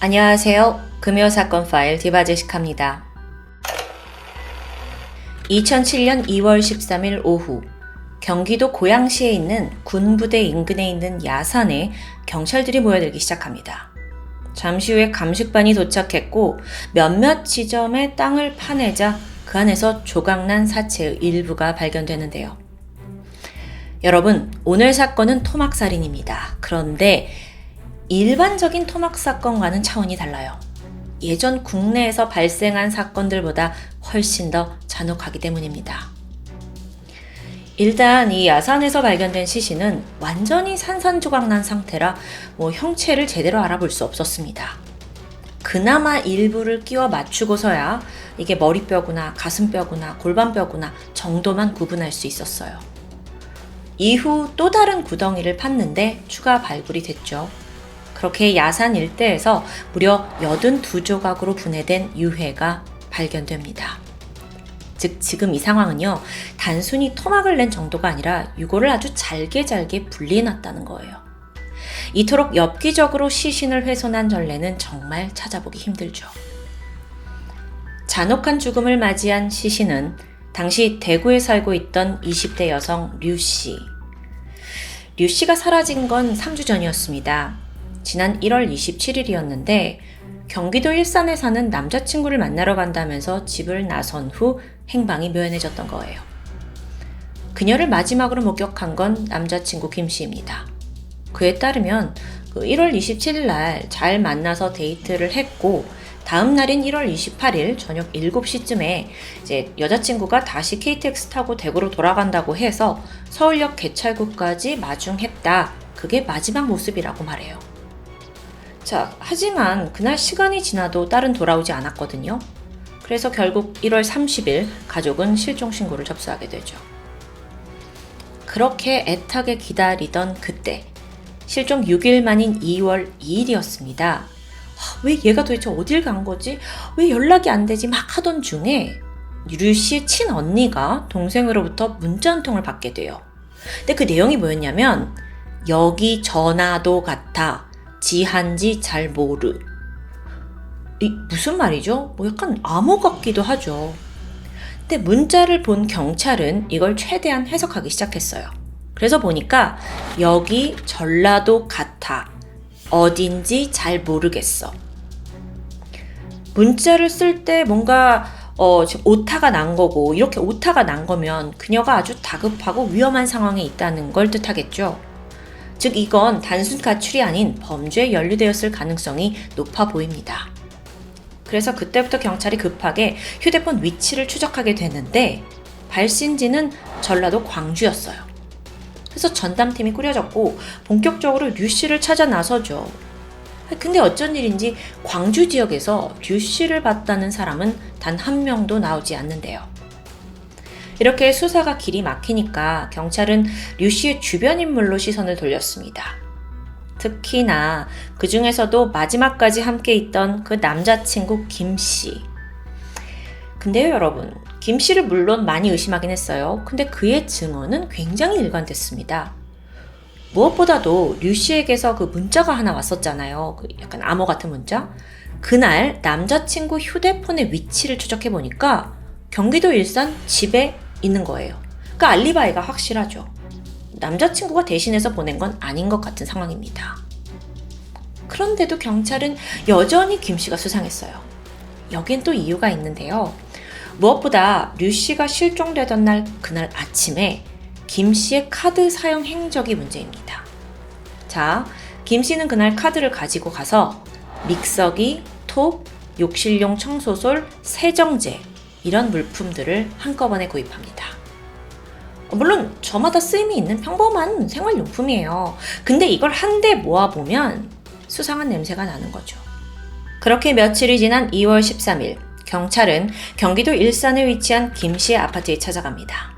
안녕하세요. 금요 사건 파일 디바제식합니다. 2007년 2월 13일 오후 경기도 고양시에 있는 군부대 인근에 있는 야산에 경찰들이 모여들기 시작합니다. 잠시 후에 감식반이 도착했고 몇몇 지점의 땅을 파내자 그 안에서 조각난 사체의 일부가 발견되는데요. 여러분, 오늘 사건은 토막살인입니다. 그런데 일반적인 토막 사건과는 차원이 달라요. 예전 국내에서 발생한 사건들보다 훨씬 더 잔혹하기 때문입니다. 일단 이 야산에서 발견된 시신은 완전히 산산조각난 상태라 뭐 형체를 제대로 알아볼 수 없었습니다. 그나마 일부를 끼워 맞추고서야 이게 머리뼈구나 가슴뼈구나 골반뼈구나 정도만 구분할 수 있었어요. 이후 또 다른 구덩이를 팠는데 추가 발굴이 됐죠. 그렇게 야산 일대에서 무려 82조각으로 분해된 유해가 발견됩니다. 즉, 지금 이 상황은요, 단순히 토막을 낸 정도가 아니라 유골을 아주 잘게 잘게 분리해놨다는 거예요. 이토록 엽기적으로 시신을 훼손한 전례는 정말 찾아보기 힘들죠. 잔혹한 죽음을 맞이한 시신은 당시 대구에 살고 있던 20대 여성 류 씨. 류 씨가 사라진 건 3주 전이었습니다. 지난 1월 27일이었는데 경기도 일산에 사는 남자친구를 만나러 간다면서 집을 나선 후 행방이 묘연해졌던 거예요. 그녀를 마지막으로 목격한 건 남자친구 김 씨입니다. 그에 따르면 그 1월 27일 날 잘 만나서 데이트를 했고 다음 날인 1월 28일 저녁 7시쯤에 이제 여자친구가 다시 KTX 타고 대구로 돌아간다고 해서 서울역 개찰구까지 마중했다. 그게 마지막 모습이라고 말해요. 자, 하지만 그날 시간이 지나도 딸은 돌아오지 않았거든요. 그래서 결국 1월 30일 가족은 실종 신고를 접수하게 되죠. 그렇게 애타게 기다리던 그때 실종 6일 만인 2월 2일이었습니다. 왜 얘가 도대체 어딜 간 거지? 왜 연락이 안 되지? 막 하던 중에 류 씨의 친언니가 동생으로부터 문자 한 통을 받게 돼요. 근데 그 내용이 뭐였냐면 여기 전화도 같아 지한지 잘 모르. 이 무슨 말이죠? 뭐 약간 암호 같기도 하죠. 근데 문자를 본 경찰은 이걸 최대한 해석하기 시작했어요. 그래서 보니까 여기 전라도 같아. 어딘지 잘 모르겠어. 문자를 쓸 때 뭔가 어, 오타가 난 거고 이렇게 오타가 난 거면 그녀가 아주 다급하고 위험한 상황에 있다는 걸 뜻하겠죠. 즉 이건 단순 가출이 아닌 범죄에 연루되었을 가능성이 높아 보입니다. 그래서 그때부터 경찰이 급하게 휴대폰 위치를 추적하게 되는데 발신지는 전라도 광주였어요. 그래서 전담팀이 꾸려졌고 본격적으로 류 씨를 찾아 나서죠. 근데 어쩐 일인지 광주 지역에서 류 씨를 봤다는 사람은 단 한 명도 나오지 않는데요. 이렇게 수사가 길이 막히니까 경찰은 류 씨의 주변 인물로 시선을 돌렸습니다. 특히나 그 중에서도 마지막까지 함께 있던 그 남자친구 김 씨. 근데요, 여러분. 김 씨를 물론 많이 의심하긴 했어요. 근데 그의 증언은 굉장히 일관됐습니다. 무엇보다도 류 씨에게서 그 문자가 하나 왔었잖아요. 그 약간 암호 같은 문자. 그날 남자친구 휴대폰의 위치를 추적해 보니까 경기도 일산 집에 있는 거예요. 그 알리바이가 확실하죠. 남자친구가 대신해서 보낸 건 아닌 것 같은 상황입니다. 그런데도 경찰은 여전히 김 씨가 수상했어요. 여긴 또 이유가 있는데요. 무엇보다 류 씨가 실종되던 날 그날 아침에 김 씨의 카드 사용 행적이 문제입니다. 자, 김 씨는 그날 카드를 가지고 가서 믹서기, 톱, 욕실용 청소솔, 세정제 이런 물품들을 한꺼번에 구입합니다. 물론 저마다 쓰임이 있는 평범한 생활용품이에요. 근데 이걸 한데 모아보면 수상한 냄새가 나는 거죠. 그렇게 며칠이 지난 2월 13일 경찰은 경기도 일산에 위치한 김 씨의 아파트에 찾아갑니다.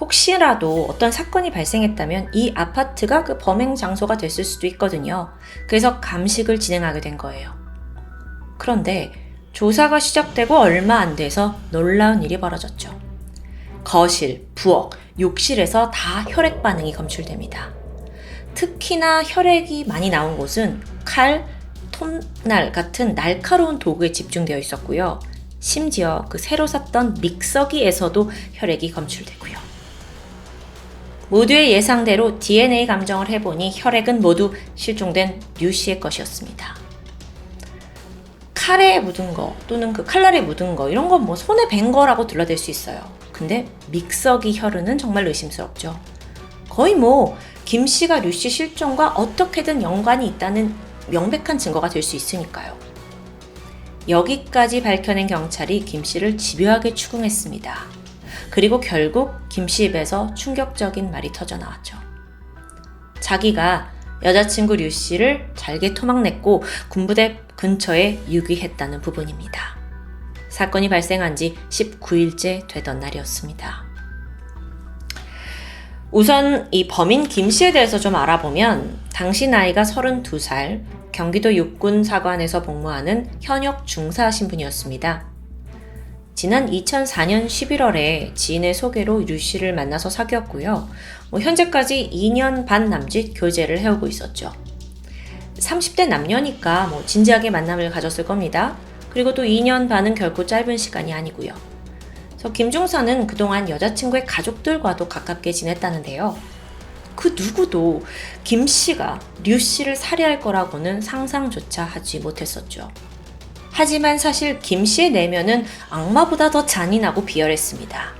혹시라도 어떤 사건이 발생했다면 이 아파트가 그 범행 장소가 됐을 수도 있거든요. 그래서 감식을 진행하게 된 거예요. 그런데 조사가 시작되고 얼마 안 돼서 놀라운 일이 벌어졌죠. 거실, 부엌, 욕실에서 다 혈액 반응이 검출됩니다. 특히나 혈액이 많이 나온 곳은 칼, 톱날 같은 날카로운 도구에 집중되어 있었고요. 심지어 그 새로 샀던 믹서기에서도 혈액이 검출되고요. 모두의 예상대로 DNA 감정을 해보니 혈액은 모두 실종된 류 씨의 것이었습니다. 칼에 묻은 거 또는 그 칼날에 묻은 거 이런 건 뭐 손에 밴 거라고 둘러댈 수 있어요. 근데 믹서기 혈흔은 정말 의심스럽죠. 거의 뭐 김 씨가 류씨 실종과 어떻게든 연관이 있다는 명백한 증거가 될 수 있으니까요. 여기까지 밝혀낸 경찰이 김 씨를 집요하게 추궁했습니다. 그리고 결국 김씨 입에서 충격적인 말이 터져 나왔죠. 자기가 여자친구 류 씨를 잘게 토막냈고 군부대 근처에 유기했다는 부분입니다. 사건이 발생한 지 19일째 되던 날이었습니다. 우선 이 범인 김 씨에 대해서 좀 알아보면 당시 나이가 32살, 경기도 육군 사관에서 복무하는 현역 중사 신 분이었습니다. 지난 2004년 11월에 지인의 소개로 류 씨를 만나서 사귀었고요. 뭐 현재까지 2년 반 남짓 교제를 해오고 있었죠. 30대 남녀니까 뭐 진지하게 만남을 가졌을 겁니다. 그리고 또 2년 반은 결코 짧은 시간이 아니고요. 그래서 김종사는 그동안 여자친구의 가족들과도 가깝게 지냈다는데요. 그 누구도 김 씨가 류 씨를 살해할 거라고는 상상조차 하지 못했었죠. 하지만 사실 김 씨의 내면은 악마보다 더 잔인하고 비열했습니다.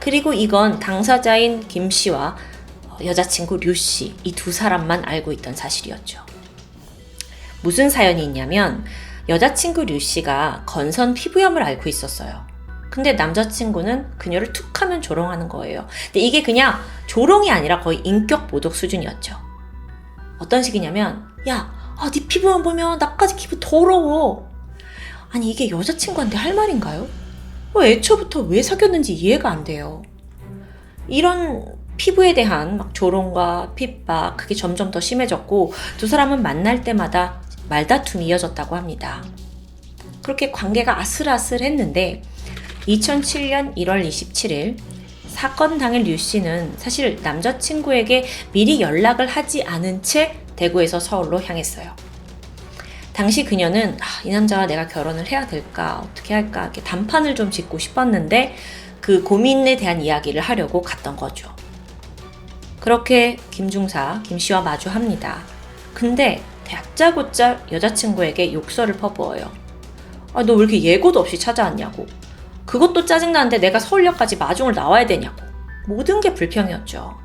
그리고 이건 당사자인 김 씨와 여자친구 류 씨, 이 두 사람만 알고 있던 사실이었죠. 무슨 사연이 있냐면 여자친구 류 씨가 건선 피부염을 앓고 있었어요. 근데 남자친구는 그녀를 툭 하면 조롱하는 거예요. 근데 이게 그냥 조롱이 아니라 거의 인격 모독 수준이었죠. 어떤 식이냐면, 야, 아, 네 피부만 보면 나까지 기분 더러워. 아니, 이게 여자친구한테 할 말인가요? 뭐 애초부터 왜 사귀었는지 이해가 안 돼요. 이런 피부에 대한 막 조롱과 핍박, 그게 점점 더 심해졌고, 두 사람은 만날 때마다 말다툼이 이어졌다고 합니다. 그렇게 관계가 아슬아슬했는데, 2007년 1월 27일 사건 당일 류 씨는 사실 남자친구에게 미리 연락을 하지 않은 채 대구에서 서울로 향했어요. 당시 그녀는 아, 이 남자와 내가 결혼을 해야 될까 어떻게 할까 이렇게 단판을 좀 짓고 싶었는데 그 고민에 대한 이야기를 하려고 갔던 거죠. 그렇게 김중사 김 씨와 마주합니다. 근데 다짜고짜 여자친구에게 욕설을 퍼부어요. 아, 너 왜 이렇게 예고도 없이 찾아왔냐고. 그것도 짜증나는데 내가 서울역까지 마중을 나와야 되냐고. 모든 게 불평이었죠.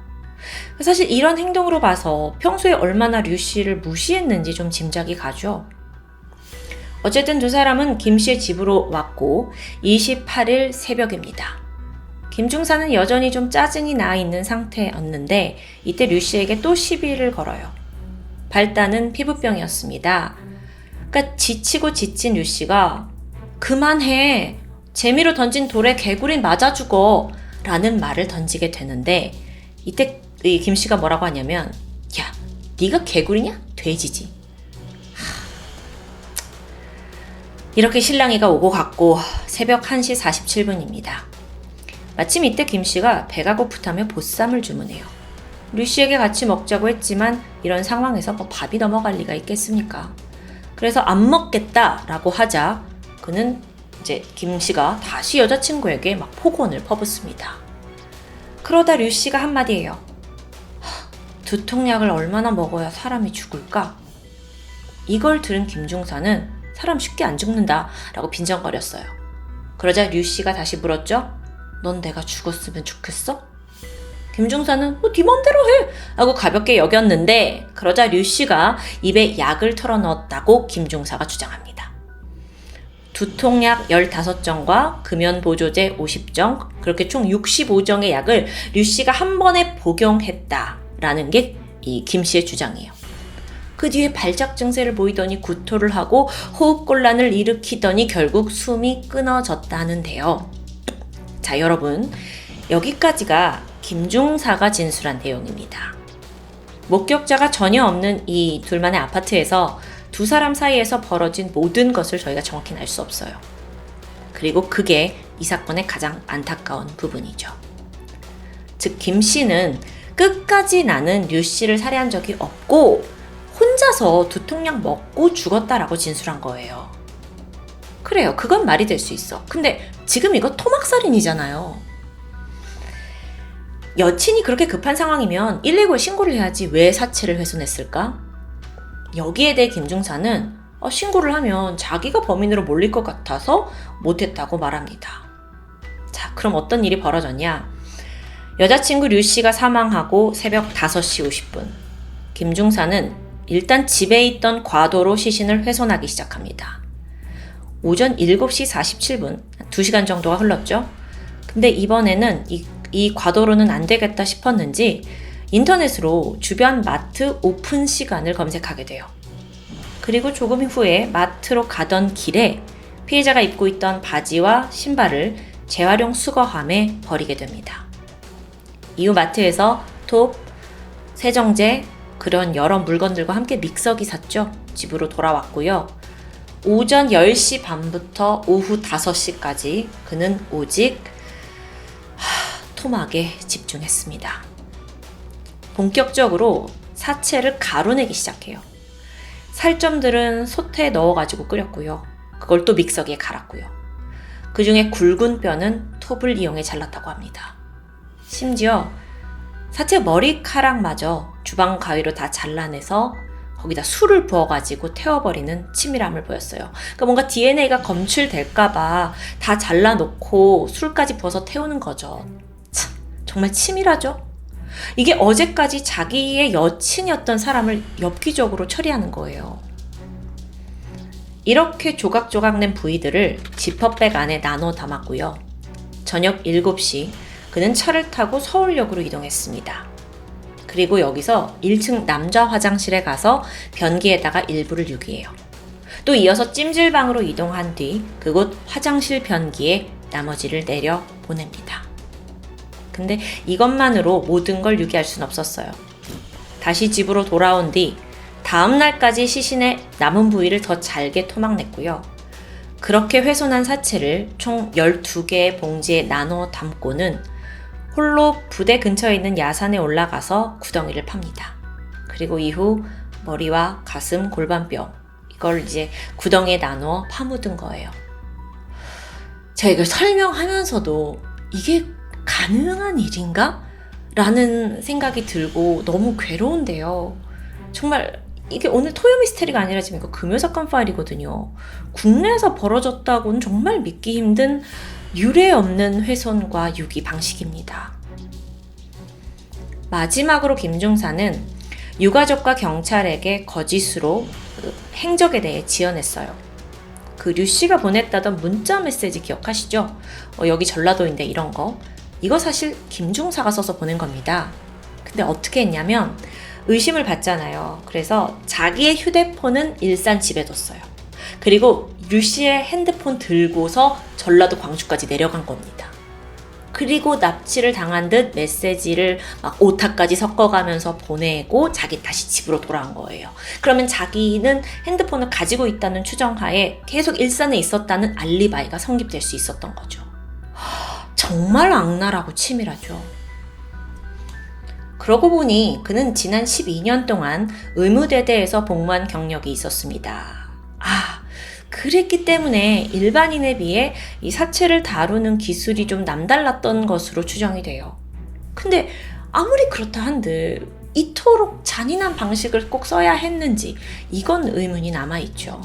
사실 이런 행동으로 봐서 평소에 얼마나 류 씨를 무시했는지 좀 짐작이 가죠. 어쨌든 두 사람은 김 씨의 집으로 왔고 28일 새벽입니다. 김 중사는 여전히 좀 짜증이 나 있는 상태였는데 이때 류 씨에게 또 시비를 걸어요. 발단은 피부병이었습니다. 그러니까 지치고 지친 류 씨가 그만해. 재미로 던진 돌에 개구리 맞아 죽어. 라는 말을 던지게 되는데 이때 김 씨가 뭐라고 하냐면 야, 네가 개구리냐? 돼지지. 이렇게 신랑이가 오고 갔고 새벽 1시 47분입니다. 마침 이때 김 씨가 배가 고프다며 보쌈을 주문해요. 류 씨에게 같이 먹자고 했지만 이런 상황에서 뭐 밥이 넘어갈 리가 있겠습니까? 그래서 안 먹겠다라고 하자 그는 이제 김 씨가 다시 여자친구에게 막 폭언을 퍼붓습니다. 그러다 류 씨가 한마디예요. 두통약을 얼마나 먹어야 사람이 죽을까? 이걸 들은 김중사는 사람 쉽게 안 죽는다 라고 빈정거렸어요. 그러자 류 씨가 다시 물었죠? 넌 내가 죽었으면 좋겠어? 김중사는 뭐, 네 맘대로 해! 하고 가볍게 여겼는데 그러자 류 씨가 입에 약을 털어넣었다고 김중사가 주장합니다. 두통약 15정과 금연보조제 50정, 그렇게 총 65정의 약을 류 씨가 한 번에 복용했다라는 게 이 김 씨의 주장이에요. 그 뒤에 발작 증세를 보이더니 구토를 하고 호흡곤란을 일으키더니 결국 숨이 끊어졌다는데요. 자, 여러분. 여기까지가 김중사가 진술한 내용입니다. 목격자가 전혀 없는 이 둘만의 아파트에서 두 사람 사이에서 벌어진 모든 것을 저희가 정확히 알 수 없어요. 그리고 그게 이 사건의 가장 안타까운 부분이죠. 즉, 김 씨는 끝까지 나는 류 씨를 살해한 적이 없고 혼자서 두통약 먹고 죽었다라고 진술한 거예요. 그래요. 그건 말이 될 수 있어. 근데 지금 이거 토막살인이잖아요. 여친이 그렇게 급한 상황이면 119에 신고를 해야지 왜 사체를 훼손했을까? 여기에 대해 김중사는 어, 신고를 하면 자기가 범인으로 몰릴 것 같아서 못했다고 말합니다. 자, 그럼 어떤 일이 벌어졌냐? 여자친구 류 씨가 사망하고 새벽 5시 50분. 김중사는 일단 집에 있던 과도로 시신을 훼손하기 시작합니다. 오전 7시 47분, 2시간 정도가 흘렀죠? 근데 이번에는 이, 이 과도로는 안 되겠다 싶었는지 인터넷으로 주변 마트 오픈 시간을 검색하게 돼요. 그리고 조금 후에 마트로 가던 길에 피해자가 입고 있던 바지와 신발을 재활용 수거함에 버리게 됩니다. 이후 마트에서 톱, 세정제, 그런 여러 물건들과 함께 믹서기 샀죠. 집으로 돌아왔고요. 오전 10시 반부터 오후 5시까지 그는 오직 하, 토막에 집중했습니다. 본격적으로 사체를 가루내기 시작해요. 살점들은 솥에 넣어가지고 끓였고요. 그걸 또 믹서기에 갈았고요. 그 중에 굵은 뼈는 톱을 이용해 잘랐다고 합니다. 심지어 사체 머리카락마저 주방 가위로 다 잘라내서 거기다 술을 부어가지고 태워버리는 치밀함을 보였어요. 그러니까 뭔가 DNA가 검출될까봐 다 잘라놓고 술까지 부어서 태우는 거죠. 참, 정말 치밀하죠? 이게 어제까지 자기의 여친이었던 사람을 엽기적으로 처리하는 거예요. 이렇게 조각조각 낸 부위들을 지퍼백 안에 나눠 담았고요. 저녁 7시 그는 차를 타고 서울역으로 이동했습니다. 그리고 여기서 1층 남자 화장실에 가서 변기에다가 일부를 유기해요. 또 이어서 찜질방으로 이동한 뒤 그곳 화장실 변기에 나머지를 내려 보냅니다. 근데 이것만으로 모든 걸 유기할 순 없었어요. 다시 집으로 돌아온 뒤 다음 날까지 시신의 남은 부위를 더 잘게 토막냈고요. 그렇게 훼손한 사체를 총 12개의 봉지에 나눠 담고는 홀로 부대 근처에 있는 야산에 올라가서 구덩이를 팝니다. 그리고 이후 머리와 가슴, 골반뼈 이걸 이제 구덩이에 나누어 파묻은 거예요. 제가 이걸 설명하면서도 이게 가능한 일인가? 라는 생각이 들고 너무 괴로운데요. 정말 이게 오늘 토요 미스테리가 아니라 지금 이거 금요 사건 파일이거든요. 국내에서 벌어졌다고는 정말 믿기 힘든 유례 없는 훼손과 유기 방식입니다. 마지막으로 김중사는 유가족과 경찰에게 거짓으로 그 행적에 대해 지어냈어요. 그 류 씨가 보냈다던 문자 메시지 기억하시죠? 어, 여기 전라도인데 이런 거. 이거 사실 김중사가 써서 보낸 겁니다. 근데 어떻게 했냐면 의심을 받잖아요. 그래서 자기의 휴대폰은 일산 집에 뒀어요. 그리고 류 씨의 핸드폰 들고서 전라도 광주까지 내려간 겁니다. 그리고 납치를 당한 듯 메시지를 막 오타까지 섞어가면서 보내고 자기 다시 집으로 돌아온 거예요. 그러면 자기는 핸드폰을 가지고 있다는 추정하에 계속 일산에 있었다는 알리바이가 성립될 수 있었던 거죠. 정말 악랄하고 치밀하죠. 그러고 보니 그는 지난 12년 동안 의무대대에서 복무한 경력이 있었습니다. 아, 그랬기 때문에 일반인에 비해 이 사체를 다루는 기술이 좀 남달랐던 것으로 추정이 돼요. 근데 아무리 그렇다 한들 이토록 잔인한 방식을 꼭 써야 했는지 이건 의문이 남아있죠.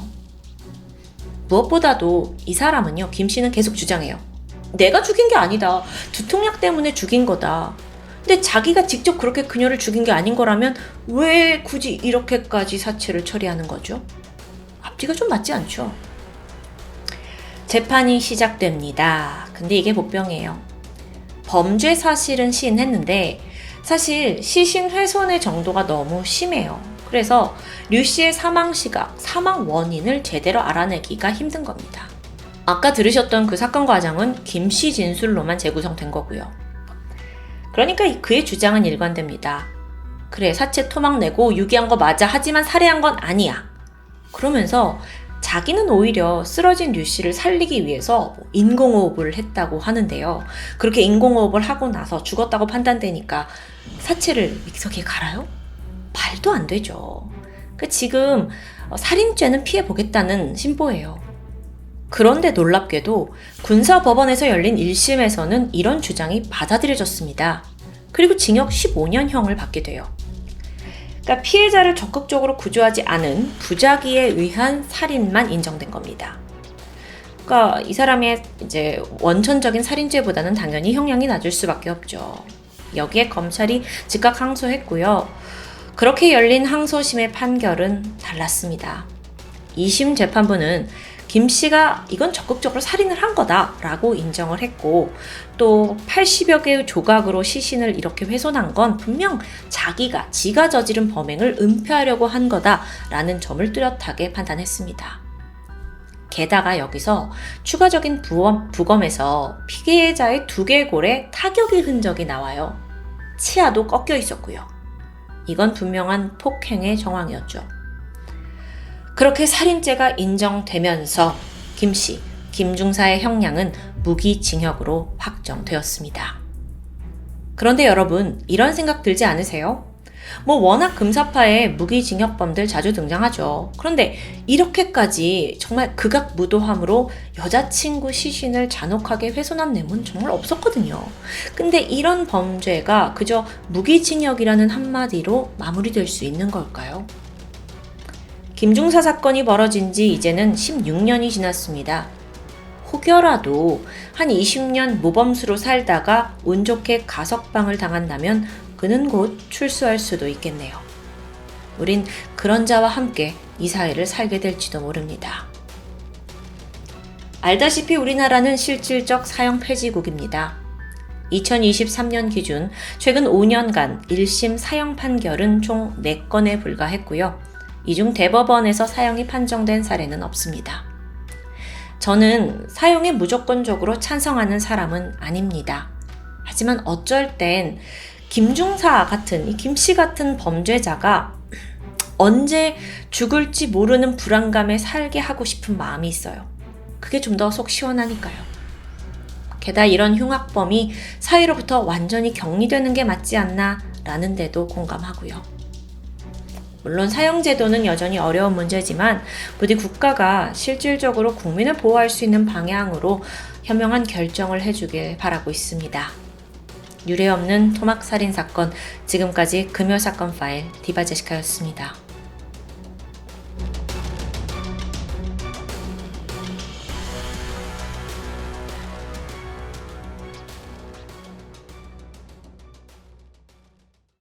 무엇보다도 이 사람은요, 김 씨는 계속 주장해요. 내가 죽인 게 아니다. 두통약 때문에 죽인 거다. 근데 자기가 직접 그렇게 그녀를 죽인 게 아닌 거라면 왜 굳이 이렇게까지 사체를 처리하는 거죠? 앞뒤가 좀 맞지 않죠? 재판이 시작됩니다. 근데 이게 복병이에요. 범죄 사실은 시인했는데 사실 시신 훼손의 정도가 너무 심해요. 그래서 류 씨의 사망 시각, 사망 원인을 제대로 알아내기가 힘든 겁니다. 아까 들으셨던 그 사건 과정은 김 씨 진술로만 재구성된 거고요. 그러니까 그의 주장은 일관됩니다. 그래, 사체 토막 내고 유기한 거 맞아. 하지만 살해한 건 아니야. 그러면서 자기는 오히려 쓰러진 류 씨를 살리기 위해서 인공호흡을 했다고 하는데요. 그렇게 인공호흡을 하고 나서 죽었다고 판단되니까 사체를 믹서기에 갈아요? 말도 안 되죠. 그 지금 어, 살인죄는 피해 보겠다는 신보예요. 그런데 놀랍게도 군사법원에서 열린 1심에서는 이런 주장이 받아들여졌습니다. 그리고 징역 15년형을 받게 돼요. 그러니까 피해자를 적극적으로 구조하지 않은 부작위에 의한 살인만 인정된 겁니다. 그러니까 이 사람의 이제 원천적인 살인죄보다는 당연히 형량이 낮을 수밖에 없죠. 여기에 검찰이 즉각 항소했고요. 그렇게 열린 항소심의 판결은 달랐습니다. 2심 재판부는 김 씨가 이건 적극적으로 살인을 한 거다라고 인정을 했고 또 80여 개의 조각으로 시신을 이렇게 훼손한 건 분명 자기가 지가 저지른 범행을 은폐하려고 한 거다라는 점을 뚜렷하게 판단했습니다. 게다가 여기서 추가적인 부검, 부검에서 피해자의 두개골에 타격의 흔적이 나와요. 치아도 꺾여 있었고요. 이건 분명한 폭행의 정황이었죠. 그렇게 살인죄가 인정되면서 김 씨, 김중사의 형량은 무기징역으로 확정되었습니다. 그런데 여러분, 이런 생각 들지 않으세요? 뭐 워낙 금사파에 무기징역범들 자주 등장하죠. 그런데 이렇게까지 정말 극악무도함으로 여자친구 시신을 잔혹하게 훼손한 뇌물 정말 없었거든요. 근데 이런 범죄가 그저 무기징역이라는 한마디로 마무리될 수 있는 걸까요? 김중사 사건이 벌어진 지 이제는 16년이 지났습니다. 혹여라도 한 20년 모범수로 살다가 운 좋게 가석방을 당한다면 그는 곧 출소할 수도 있겠네요. 우린 그런 자와 함께 이 사회를 살게 될지도 모릅니다. 알다시피 우리나라는 실질적 사형 폐지국입니다. 2023년 기준 최근 5년간 1심 사형 판결은 총 4건에 불과했고요. 이중 대법원에서 사형이 판정된 사례는 없습니다. 저는 사형에 무조건적으로 찬성하는 사람은 아닙니다. 하지만 어쩔 땐 김중사 같은 이 김씨 같은 범죄자가 언제 죽을지 모르는 불안감에 살게 하고 싶은 마음이 있어요. 그게 좀 더 속 시원하니까요. 게다가 이런 흉악범이 사회로부터 완전히 격리되는 게 맞지 않나 라는 데도 공감하고요. 물론 사형제도는 여전히 어려운 문제지만 부디 국가가 실질적으로 국민을 보호할 수 있는 방향으로 현명한 결정을 해주길 바라고 있습니다. 유례 없는 토막 살인 사건 지금까지 금요 사건 파일 디바제시카였습니다.